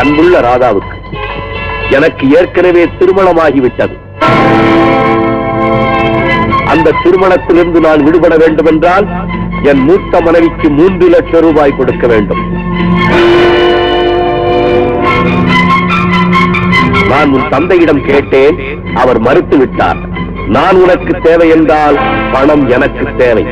அன்புள்ள ராதாவுக்கு எனக்கு ஏற்கனவே திருமணமாகிவிட்டது. அந்த திருமணத்திலிருந்து நான் விடுபட வேண்டும் என்றால் என் மூத்த மனைவிக்கு மூன்று லட்சம் ரூபாய் கொடுக்க வேண்டும். நான் உன் தந்தையிடம் கேட்டேன் அவர் மறுத்து விட்டார் நான் உனக்கு தேவை என்றால் பணம் எனக்கு தேவை.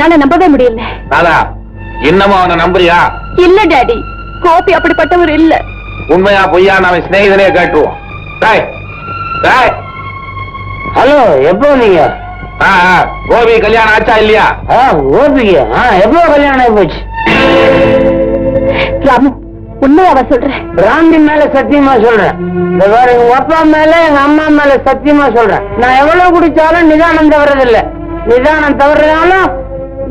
என்னால நம்பவே முடியல. ராதா இன்னமும் அவனை நம்புறியா? இல்ல டாடி. கோபி அப்படிப்பட்டவர் இல்ல. உண்மையா பொய்யா அவன் சிநேகிதனே கேட்டுருவோம். டேய், டேய். ஹலோ எப்போ நீங்க கோபி கல்யாணம் ஆச்சா இல்லையா? ஆ எப்போ கல்யாணம் ஆகி போச்சு? ராமு உண்மையாவா சொல்றேன் பிராந்தி மேல சத்தியமா சொல்றேன் இந்த வேற எங்க அப்பா மேல எங்க அம்மா மேல சத்தியமா சொல்றேன் நான் எவ்வளவு குடிச்சாலும் நிதானம் தவறதில்ல. நிதானம் தவறதாலும்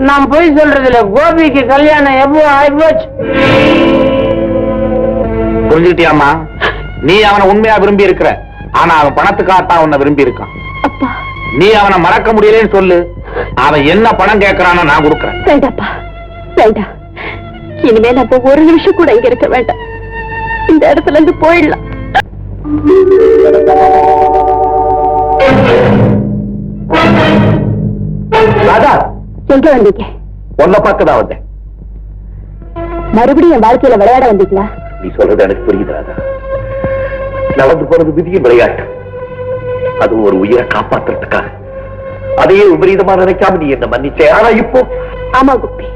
நான் பொய் சொல்றதில்ல. கோபிக்கு கல்யாணம் எப்போ ஆகி போச்சு புரிஞ்சுக்கிட்டியாமா நீ அவனை உண்மையா விரும்பி இருக்கிற ஆனா அவன் பணத்துக்காகத்தான் உன்னை விரும்பி இருக்கான் அப்பா. நீ அவனை மறக்க முடியலன்னு சொல்லு. அவன் என்ன பணம் கேட்கறானோ நான் கொடுக்கறேன். வேண்டாப்பா. வேண்டாம். இனிமே நம்ம ஒரு நிமிஷம் கூட இங்க இருக்க வேண்டாம். இந்த இடத்துல இருந்து போயிடலாம். ராதா எங்க வந்தீங்க? உன்னை பார்க்க தான் வந்தேன். மறுபடியும் என் வாழ்க்கையில விளையாட வந்தீங்களா? நீ சொல்றது எனக்கு புரியுது நடந்து போறது விதிய விளையாட்டு. அது ஒரு உயிரை காப்பாத்துறதுக்காக. அதையே விபரீதமா நினைக்காம நீ என்ன மன்னிச்சே. ஆனா இப்போ ஆமா குப்பி.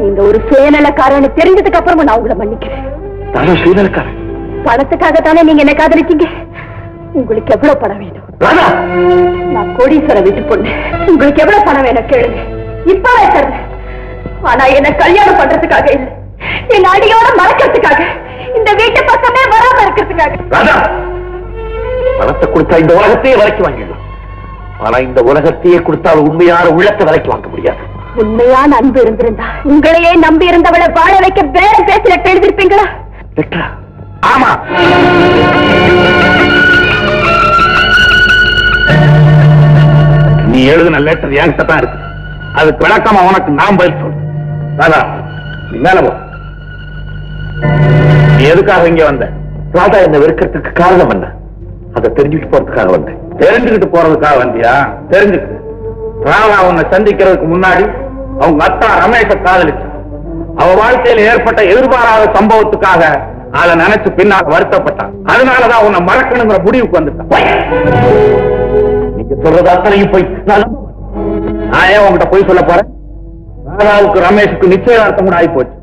நீங்க ஒரு சுயநலக்காரன்னு தெரிஞ்சதுக்கு அப்புறமா நான் உங்களை மன்னிக்கிறேன். நானும் ஸ்ரீநகர்காரன் பணத்துக்காக தானே நீங்க என்ன காதலிச்சீங்க? உங்களுக்கு எவ்வளவு பணம் வேணும்? நான் கோடீஸ்வர வீட்டு பொண்ணு. உங்களுக்கு எவ்வளவு பணம் வேணும் கேளுங்க. இப்பவே தர்றேன் ஆனா என்ன கல்யாணம் பண்றதுக்காக இல்ல. என் அடியோட மறக்கிறதுக்காக. இந்த வீட்டு பக்கமே வராம இருக்கிறதுக்காக. ராதா! பணத்தை கொடுத்தா இந்த உலகத்தையே விலைக்கு வாங்கிடலாம். ஆனா இந்த உலகத்தையே கொடுத்தால் உண்மையான உள்ளத்தை விலைக்கு வாங்க முடியாது. உண்மையான அன்பு இருந்திருந்தா உங்களையே நம்பி இருந்தவளை வாழ வைக்க வேற பேசில எழுதிருப்பீங்களா? ஆமா! நீ எழுதின லெட்டர் என்கிட்ட தான் இருக்கு. அதுக்கு விளக்கமா உனக்கு நான் பதில் ராதா நீ மேல போ. நீ எதுக்காக இங்க வந்த? ராதா என்ன வெறுக்கிறதுக்கு காரணம் என்ன? அதை தெரிஞ்சுட்டு போறதுக்காக வந்தேன். தெரிஞ்சுக்கிட்டு போறதுக்காக வந்தியா? தெரிஞ்சுக்க ராதா உன்னை சந்திக்கிறதுக்கு முன்னாடி அவங்க அத்தா ரமேஷ காதலிச்சான். அவ வாழ்க்கையில ஏற்பட்ட எதிர்பாராத சம்பவத்துக்காக அதை நினைச்சு பின்னால் வருத்தப்பட்டான். அதனாலதான் உன்னை மறக்கணுங்கிற முடிவுக்கு வந்துட்டான். நீங்க சொல்றது அத்தனையும் போய் நான். நான் ஏன் உங்ககிட்ட போய் சொல்ல போறேன்? ராதாவுக்கு ரமேஷுக்கு நிச்சயதார்த்தம் கூட ஆகி போச்சு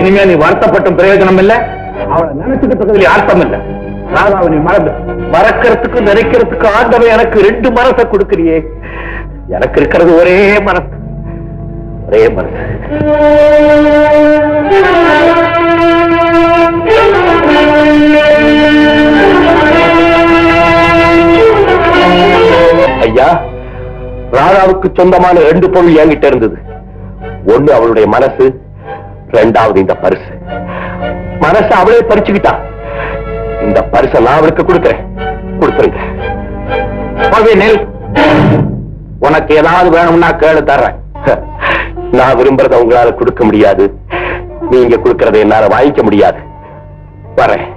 இனிமே நீ வருத்தப்பட்டும் பிரயோஜனம் இல்ல. அவளை நினைச்சுக்கிட்டு அர்த்தம் இல்ல. ராதாவை நீ மறந்து மறக்கிறதுக்கு நினைக்கிறதுக்கு ஆண்டவை எனக்கு ரெண்டு மனசை கொடுக்குறியே. எனக்கு இருக்கிறது ஒரே மனசு ஒரே மனசு ஐயா ராதாவுக்கு சொந்தமான ரெண்டு பொருள் என்கிட்ட இருந்தது. ஒண்ணு அவளுடைய மனசு ரெண்டாவது இந்த பரிசு. மனசை அவளே பறிச்சுக்கிட்டா. இந்த பரிசை நான் அவளுக்கு கொடுக்கிறேன். கொடுத்துருங்க. நெல். உனக்கு ஏதாவது வேணும்னா கேளு தர்றேன். நான் விரும்புறத உங்களால கொடுக்க முடியாது. நீங்க கொடுக்கறத என்னால வாங்கிக்க முடியாது. வரேன்.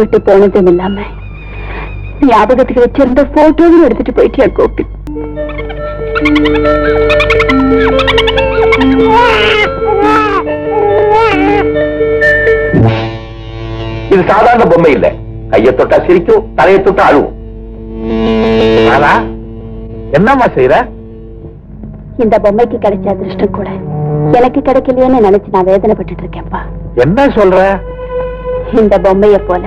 விட்டு போனதும் இல்லாம ஞாபகத்துக்கு வச்சிருந்த போட்டோவும் எடுத்துட்டு போயிட்டியா கோபி? இது சாதாரண பொம்மை இல்ல. கையை தொட்டா சிரிக்கும் தலையை தொட்டா அழுவும். என்னம்மா செய்யற இந்த பொம்மைக்கு கிடைச்ச அதிர்ஷ்டம் கூட எனக்கு கிடைக்கலையேன்னு நினைச்சு நான் வேதனைப்பட்டுட்டு இருக்கேன்ப்பா. என்ன சொல்ற? இந்த பொம்மைய போல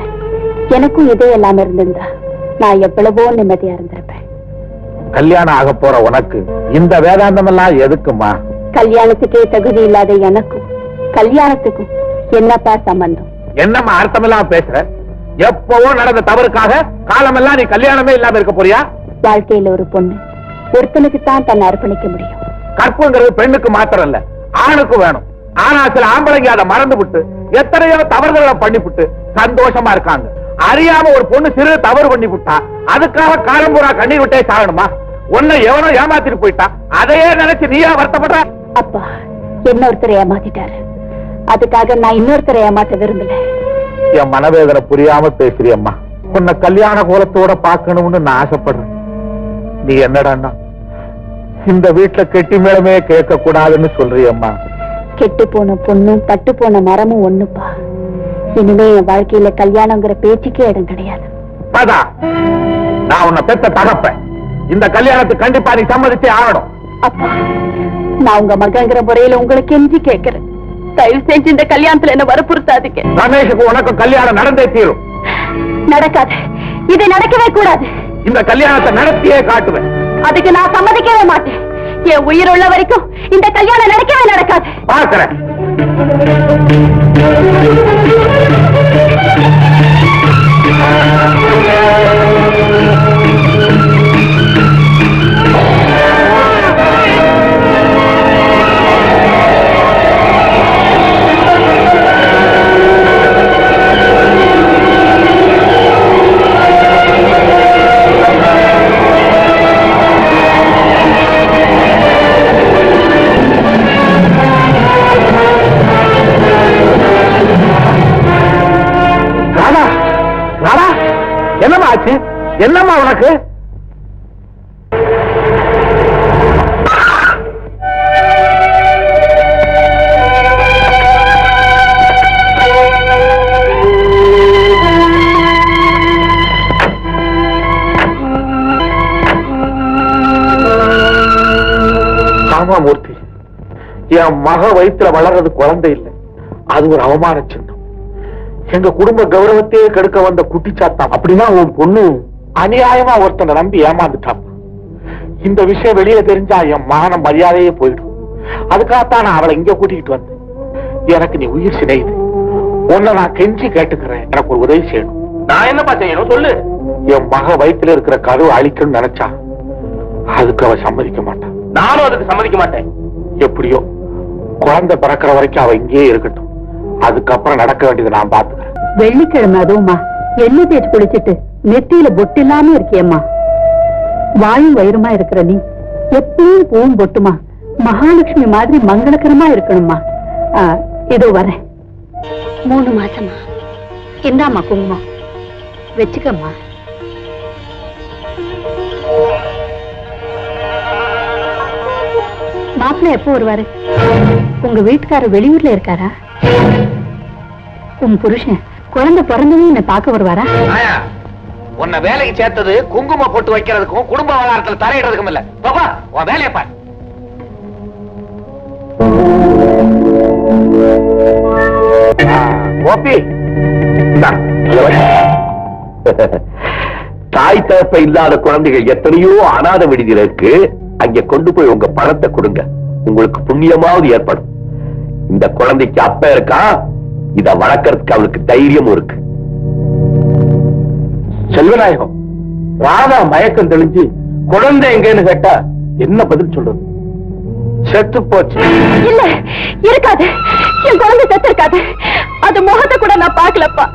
எனக்கும் இதே எல்லாம் இருந்திருந்தா நான் எவ்வளவோ நிம்மதியா இருந்திருப்பேன். கல்யாணம் ஆக போற உனக்கு இந்த வேதாந்தம் எல்லாம் எதுக்குமா? கல்யாணத்துக்கே தகுதி இல்லாத எனக்கும் கல்யாணத்துக்கும் என்னப்பா சம்பந்தம்? என்னம்மா அர்த்தமெல்லாம் பேசுற? எப்பவோ நடந்த தவறுக்காக காலமெல்லாம் நீ கல்யாணமே இல்லாம இருக்க போறியா? வாழ்க்கையில ஒரு பொண்ணு ஒருத்தனுக்கு தான் தன்னை அர்ப்பணிக்க முடியும். கற்புங்கிறது பெண்ணுக்கு மாத்திரம் இல்ல ஆணுக்கு வேணும். ஆனா சில ஆம்பளைங்க அதை மறந்து விட்டு எத்தனையோ தவறுகளை பண்ணிவிட்டு சந்தோஷமா இருக்காங்க. அறியாம ஒரு பொண்ணு சிறு தவறு பண்ணி விட்டா அதுக்காக காலம்பூரா கண்ணீர் விட்டே சாகணுமா? உன்னை எவனோ ஏமாத்திட்டு போயிட்டா அதையே நினைச்சு நீயா வருத்தப்படுற? அப்பா என்ன ஒருத்தரை ஏமாத்திட்டாரு. அதுக்காக நான் இன்னொருத்தரை ஏமாத்த விரும்பல. என் மனவேதனை புரியாம பேசுறியம்மா உன்னை கல்யாண கோலத்தோட பார்க்கணும்னு நான் ஆசைப்படுறேன். நீ என்னடான்னா இந்த வீட்டுல கெட்டி மேளமே கேட்க கூடாதுன்னு சொல்றியம்மா கெட்டு போன பொண்ணும் பட்டு போன மரமும் ஒண்ணுப்பா. இனிமே என் வாழ்க்கையில கல்யாணங்கிற பேச்சுக்கே இடம் கிடையாது. நான் உன்னை பெத்த தகப்பேன். இந்த கல்யாணத்துக்கு கண்டிப்பா நீ சம்மதிச்சே ஆகணும். அப்பா நான் உங்க மகங்கிற முறையில உங்களுக்கு கெஞ்சி கேட்கிறேன். தயவு செஞ்சு இந்த கல்யாணத்துல என்ன வற்புறுத்தாதீங்க. ரமேஷுக்கு உனக்கு கல்யாணம் நடந்தே தீரும். நடக்காது. இது நடக்கவே கூடாது. இந்த கல்யாணத்தை நடத்தியே காட்டுவேன். அதுக்கு நான் சம்மதிக்கவே மாட்டேன். என் உயிர் உள்ள வரைக்கும் இந்த கல்யாணம் நடக்கவே நடக்காது. Thank you. என் மக வயித்துல வளர்றது குழந்தை இல்லை. அது ஒரு அவமான சின்னம். எங்க குடும்ப கௌரவத்தையே கெடுக்க வந்த குட்டிச்சாத்தான் அப்படின்னா உன் பொண்ணு அநியாயமா ஒருத்தனை நம்பி ஏமாந்துட்டாப்பா. இந்த விஷயம் வெளியில தெரிஞ்சா என் மான மரியாதையே போயிடும். அதுக்காகத்தான் நான் அவளை இங்க கூட்டிக்கிட்டு வந்தேன். எனக்கு நீ உயிர் சினையுது. உன்னை நான் கெஞ்சி கேட்டுக்கிறேன். எனக்கு ஒரு உதவி செய்யணும். நான் என்னப்பா செய்யணும் சொல்லு. என் மக வயித்துல இருக்கிற கரு அழிக்கணும்னு நினைச்சா அதுக்கு அவ சம்மதிக்க மாட்டான் நானும் அதுக்கு சம்மதிக்க மாட்டேன். எப்படியோ குழந்தை பிறக்கிற வரைக்கும் அவ இங்கேயே இருக்கட்டும். அதுக்கப்புறம் நடக்க வேண்டியதை நான் பாத்துக்கிறேன் வெள்ளிக்கிழமை அதுவுமா எண்ணெய் தேய்ச்சி குளிச்சிட்டு நெத்தியில பொட்டு இல்லாம இருக்கியம்மா. வாயும் வயிறுமா இருக்கிற நீ. எப்பவும் பூவும் பொட்டுமா. மகாலட்சுமி மாதிரி மங்களகரமா இருக்கணுமா ஆ, இதோ வரேன். மூணு மாசமா இந்தாம்மா குங்குமம். வச்சுக்கம்மா. மாப்பிள்ளை எப்போ வருவாரு? உங்க வீட்டுக்காரர் வெளியூர்ல இருக்காரா? உன் புருஷன் குழந்தை பிறந்ததும் என்ன பார்க்க வருவாரா? உன்னை வேலைக்கு சேர்த்தது குங்கும போட்டு வைக்கிறதுக்கும் குடும்ப விவகாரத்துல தலையிடுறதுக்கும் இல்ல. பாப்பா உன் வேலையை பாரு. கோபி. தாய் தகப்ப இல்லாத குழந்தைகள் எத்தனையோ அனாதை விடுதியில இருக்கு. அங்க கொண்டு போய் உங்க பணத்தை கொடுங்க. உங்களுக்கு புண்ணியமாவது ஏற்படும். இந்த குழந்தைக்கு அப்ப இருக்கா? இத வளர்க்கறதுக்கு அவளுக்கு தைரியமும் இருக்கு. செல்வநாயகம் ராதா மயக்கம் தெளிஞ்சு குழந்தை எங்கன்னு கேட்டா என்ன பதில் சொல்றது? செத்து போச்சு. இல்ல இருக்காது. என் குழந்தை செத்து இருக்காது. அது முகத்தை கூட நான் பாக்கலப்பா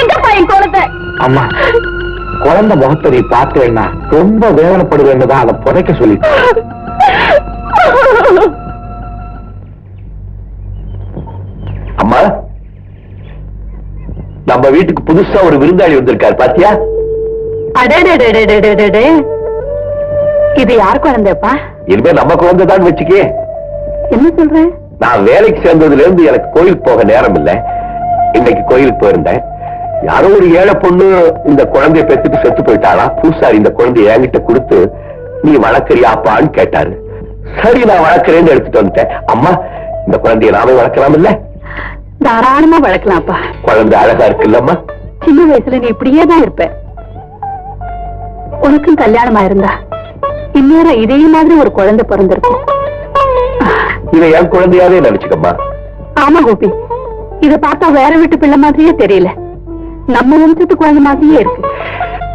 எங்கப்பா என் குழந்தை? அம்மா குழந்தை முகத்தை நீ பார்த்தேன்னா ரொம்ப வேதனைப்படுவேன்னு தான் அதை புதைக்க சொல்லி வீட்டுக்கு புதுசா ஒரு விருந்தாளி வந்திருக்காரு பாத்தியா? இது யார் குழந்தைப்பா இனிமே நம்ம குழந்தைதான் வச்சுக்கே. என்ன சொல்றேன் நான் வேலைக்கு சேர்ந்ததுல இருந்து எனக்கு கோயிலுக்கு போக நேரம் இல்ல. இன்னைக்கு கோயிலுக்கு போயிருந்தேன். யாரோ ஒரு ஏழை பொண்ணு இந்த குழந்தைய பெத்துட்டு செத்து போயிட்டாளா? பூசாரி இந்த குழந்தைய என்கிட்ட கொடுத்து நீ வளர்க்கறியாப்பான்னு கேட்டாரு. சரி நான் வளர்க்கிறேன்னு எடுத்துட்டு வந்துட்டேன். அம்மா இந்த குழந்தைய நாமே வளர்க்கலாம் இல்லை தாராளமா வளர்க்கலாம்ப்பா. குழந்தை அழகா இருக்குல்லம்மா. சின்ன வயசுல நீ இப்படியே தான் இருப்ப. உனக்கும் கல்யாணமா இருந்தா இந்நேரம் இதே மாதிரி ஒரு குழந்தை பிறந்திருக்கும். இதை என் குழந்தையாவே நினைச்சுக்கம்மா. ஆமா கோபி. இத பார்த்தா வேற வீட்டு பிள்ளை மாதிரியே தெரியல. நம்ம வம்சத்து குழந்தை மாதிரியே இருக்கு.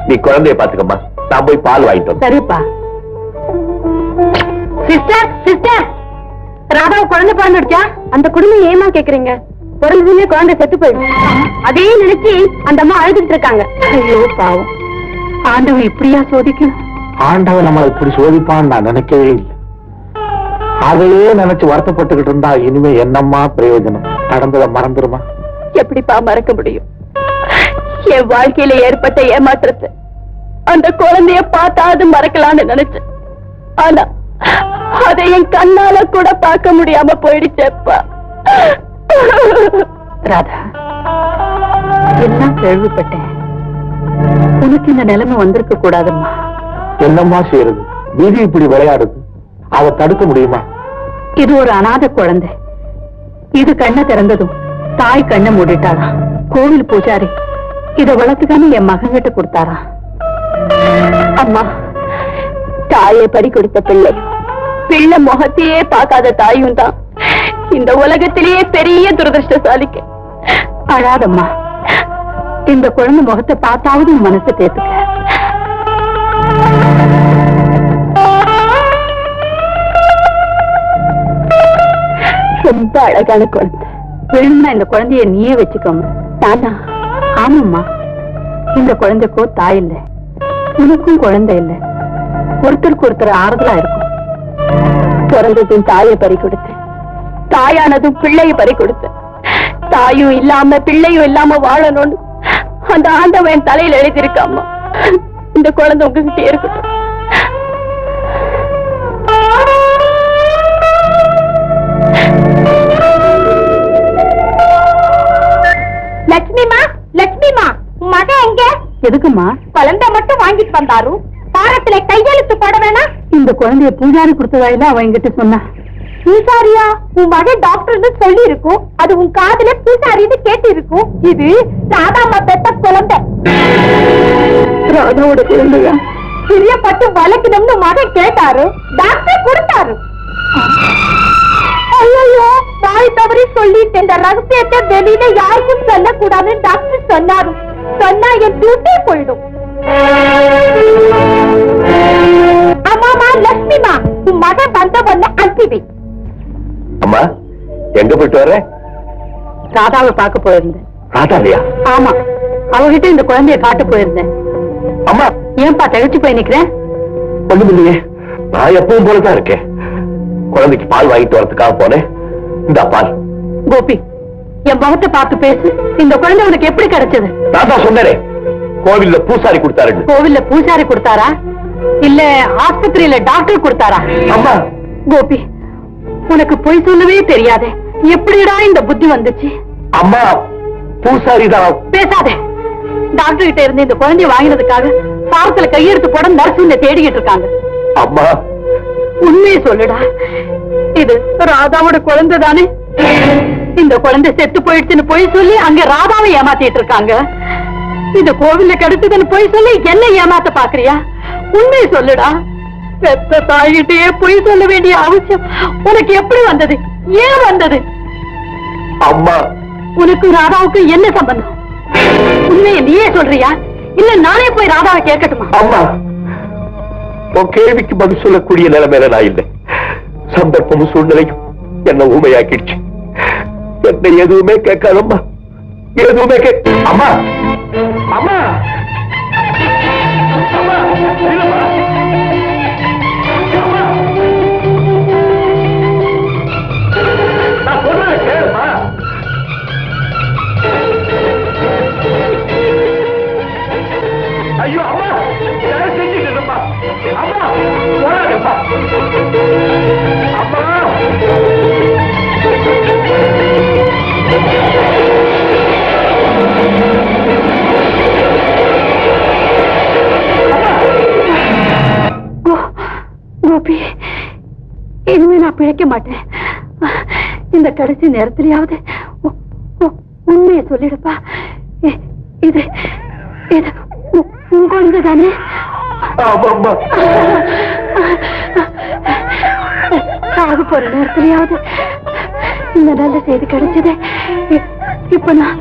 நீ குழந்தைய பாத்துக்கம்மா நான் போய் பால் வாங்கிட்டு சரிப்பா. Sister sister. ராதா குழந்தை பிறந்துடுச்சா? அந்த குடும்பம் ஏமா கேக்குறீங்க? பிறந்ததுமே குழந்தை செத்து போயிடும். அதே நினைச்சு அந்த அம்மா அழுதுட்டு இருக்காங்க. ஐயோ பாவம். ஆண்டவன் இப்படியா சோதிக்கணும்? ஆண்டவன் நம்மளை இப்படி சோதிப்பான்னு நான் நினைக்கவே இல்லை. அதையே நினைச்சு வருத்தப்பட்டுக்கிட்டு இருந்தா இனிமே என்னம்மா பிரயோஜனம்? நடந்ததை மறந்துருமா? எப்படிப்பா மறக்க முடியும்? என் வாழ்க்கையில ஏற்பட்ட ஏமாற்றத்தை அந்த குழந்தைய பார்த்தாவது மறக்கலாம்னு நினைச்சேன். ஆனா அதை என் கண்ணால கூட பார்க்க முடியாம போயிடுச்சேப்பா. ராதா எல்லாம் கேள்விப்பட்டேன்? உனக்கு இந்த நிலைமை வந்திருக்க கூடாதும்மா. என்னம்மா செய்யறது? விதி இப்படி விளையாடுது. அதை தடுக்க முடியுமா? இது ஒரு அனாதை குழந்தை. இது கண்ணை திறந்ததும் தாய் கண்ணை மூடிட்டாராம் கோவில் பூஜாரி இத வளர்த்துக்காம என் மகன் கிட்ட கொடுத்தாரா? அம்மா தாயை பறி கொடுத்த பிள்ளை. பிள்ளை முகத்தையே பார்க்காத தாயும் தான். இந்த உலகத்திலேயே பெரிய துரதிருஷ்டசாலிக்கு. அழாதம்மா. இந்த குழந்தை முகத்தை பார்த்தாவது உன் மனசு தேத்துக்க. ரொம்ப அழகான குழந்தை. வேணும்னா இந்த குழந்தைய நீயே வச்சுக்கோங்க. தானா ஆமாம்மா. இந்த குழந்தைக்கோ தாய் இல்ல. உனக்கும் குழந்தை இல்லை. ஒருத்தருக்கு ஒருத்தர் ஆறுதலா இருக்கும். பிறந்ததும் தாயை பறி கொடுத்து தாயானதும் பிள்ளையை பறி கொடுத்து. தாயும் இல்லாம பிள்ளையும் இல்லாம வாழணும்னு அந்த ஆண்டவன் என் தலையில எழுதியிருக்காம்மா இந்த குழந்தை உங்ககிட்ட இருக்கட்டும். லட்சுமிமா லட்சுமிமா மகன் எங்க? எதுக்குமா குழந்தை மட்டும் வாங்கிட்டு வந்தாரு. பாரத்துல கையெழுத்து போட வேணா இந்த குழந்தைய பூஜாரி கொடுத்ததாயில அவ என்கிட்ட சொன்னா பூசாரியா உன் மகன் டாக்டர்னு சொல்லி இருக்கும் அது உன் காதுல பூசாரின்னு கேட்டு இருக்கும் இது ராதாமா பெத்த குழந்தை. ராதாவோட குழந்தையா? பிரியப்பட்டு வளர்க்கணும்னு மகன் கேட்டாரு. டாக்டர் கொடுத்தாரு. ஐயோ தாய் தவறி சொல்லிட்டு இந்த ரகசியத்தை வெளியில யாருக்கும் சொல்லக்கூடாதுன்னு டாக்டர் சொன்னாரு. சொன்னா என் டியூட்டே போயிடும். அம்மாமா லட்சுமிமா உன் மகன் வந்த உடனே அனுப்பி வை. அம்மா எங்க போயிட்டு வர்ற? ராதாவை பார்க்க போயிருந்தேன். ராதாவியா? ஆமா அவகிட்ட இந்த குழந்தைய காட்ட போயிருந்தேன். அம்மா. ஏன்பா தகச்சு போய் நிக்கிறேன்? ஒண்ணும் இல்லையே. நான் எப்பவும் போலதான் இருக்கேன். குழந்தைக்கு பால் வாங்கிட்டு வரதுக்காக போனேன். இந்த பால். கோபி என் முகத்தை பார்த்து பேசு. இந்த குழந்தை உனக்கு எப்படி கிடைச்சது? நான் தான் சொன்னேனே கோவில்ல பூசாரி கொடுத்தாருன்னு. கோவில்ல பூசாரி கொடுத்தாரா? இல்ல ஆஸ்பத்திரியில டாக்டர் கொடுத்தாரா? அம்மா. கோபி உனக்கு பொய் சொல்லவே தெரியாதே. எப்படிடா இந்த புத்தி வந்துச்சு? அம்மா பூசாரி தான் பேசாதே. டாக்டர் கிட்ட இருந்து இந்த குழந்தைய வாங்கினதுக்காக பாவத்துல கையெழுத்து போட நர்ஸ் உன்னை தேடிக்கிட்டு இருக்காங்க. அம்மா. உண்மையை சொல்லுடா. இது ராதாவோட குழந்தை தானே? இந்த குழந்தை செத்து போயிடுச்சுன்னு பொய் சொல்லி அங்க ராதாவை ஏமாத்திட்டு இருக்காங்க. இந்த கோவில்ல கிடைச்சதுன்னு பொய் சொல்லி என்ன ஏமாத்த பாக்குறியா? உண்மையை சொல்லுடா. பெத்த தாய்கிட்டயே பொய் சொல்ல வேண்டிய அவசியம் உனக்கு எப்படி வந்தது? ஏன் வந்தது? அம்மா. உனக்கு ராதாவுக்கு என்ன சம்பந்தம்? உண்மையை நீயே சொல்றியா? இல்ல நானே போய் ராதாவை கேட்கட்டுமா? அம்மா உன் கேள்விக்கு பதில் சொல்லக்கூடிய நிலைமையில நான் இல்லை. சந்தர்ப்பமும் சூழ்நிலையும் என்ன ஊமையாக்கிடுச்சு. என்ன எதுவுமே கேட்காதம்மா. எதுவுமே கே அம்மா. அம்மா. அம்மா. பிழைக்க மாட்டேன் இந்த கடைசி நேரத்திலேயாவது உண்மையை சொல்லிடுப்பா. இது இது உங்களது தானே சாகு போற நேரத்திலேயாவது இந்த நல்ல செய்தி கிடைச்சது. இப்ப நான்